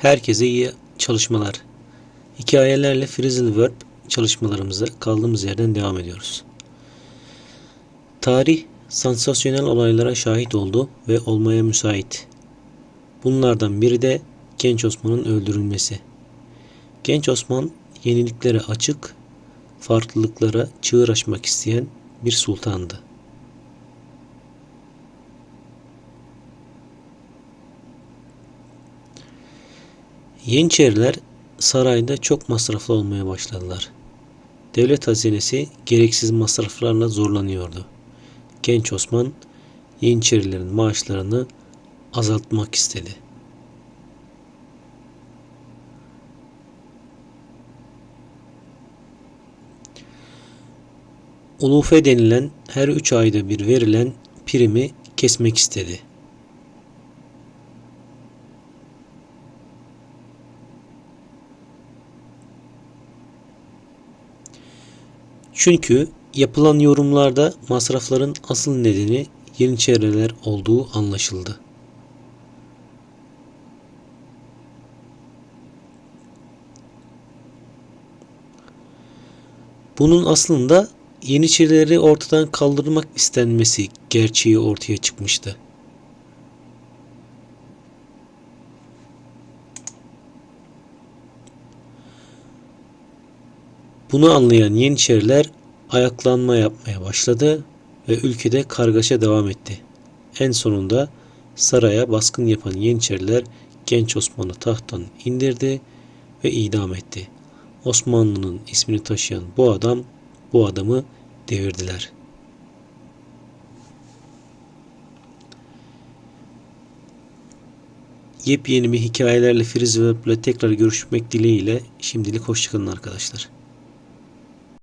Herkese iyi çalışmalar. Hikayelerle phrasal verb çalışmalarımıza kaldığımız yerden devam ediyoruz. Tarih sansasyonel olaylara şahit oldu ve olmaya müsait. Bunlardan biri de Genç Osman'ın öldürülmesi. Genç Osman yeniliklere açık, farklılıklara çığır açmak isteyen bir sultandı. Yeniçeriler sarayda çok masraflı olmaya başladılar. Devlet hazinesi gereksiz masraflarla zorlanıyordu. Genç Osman Yeniçerilerin maaşlarını azaltmak istedi. Ulufe denilen her üç ayda bir verilen primi kesmek istedi. Çünkü yapılan yorumlarda masrafların asıl nedeni Yeniçeriler olduğu anlaşıldı. Bunun aslında Yeniçerileri ortadan kaldırmak istenmesi gerçeği ortaya çıkmıştı. Bunu anlayan Yeniçeriler ayaklanma yapmaya başladı ve ülkede kargaşa devam etti. En sonunda saraya baskın yapan Yeniçeriler genç Osman'ı tahttan indirdi ve idam etti. Osmanlı'nın ismini taşıyan bu adam bu adamı devirdiler. Yepyeni bir hikayelerle Friz ve tekrar görüşmek dileğiyle şimdilik hoşçakalın arkadaşlar.